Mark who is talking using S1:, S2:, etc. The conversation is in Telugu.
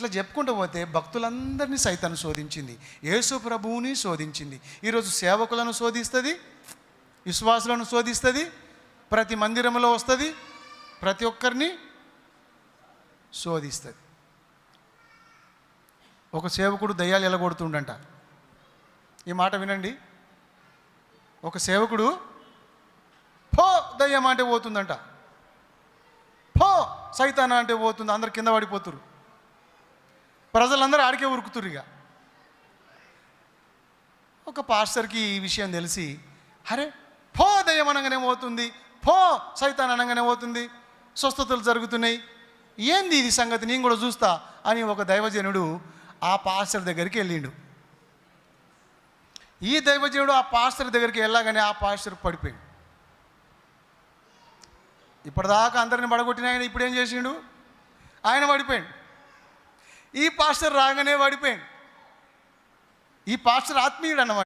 S1: ఇట్లా చెప్పుకుంటూ పోతే భక్తులందరినీ సైతాన్ని శోధించింది. యేసు ప్రభువుని శోధించింది. ఈరోజు సేవకులను శోధిస్తుంది విశ్వాసులను శోధిస్తుంది ప్రతి మందిరంలో వస్తుంది ప్రతి ఒక్కరిని శోధిస్తుంది. ఒక సేవకుడు దయ్యాలు ఎలగొడుతుండంట. ఈ మాట వినండి. ఒక సేవకుడు పో దయ్యం అంటే పోతుందంట. పో సైతాన అంటే పోతుంది. అందరు కింద పడిపోతురు ప్రజలందరూ ఆడికే ఉరుకుతురు ఇక. ఒక పాస్టర్కి ఈ విషయం తెలిసి అరే పో దయ్యం అనగానే పోతుంది పో సైతాన్ అనగానే పోతుంది స్వస్థతలు జరుగుతున్నాయి. ఏంది ఇది సంగతి? నేను కూడా చూస్తా అని ఒక దైవజనుడు ఆ పాస్టర్ దగ్గరికి వెళ్ళిండు. ఈ దైవజనుడు ఆ పాస్టర్ దగ్గరికి వెళ్ళగానే ఆ పాస్టర్ పడిపోయాడు. ఇప్పటిదాకా అందరిని పడగొట్టిన ఆయన ఇప్పుడు ఏం చేసిండు? ఆయన పడిపోయాడు. ఈ పాస్టర్ రాగానే పడిపోయాడు ఈ పాస్టర్ ఆత్మీయుడు అన్నమాట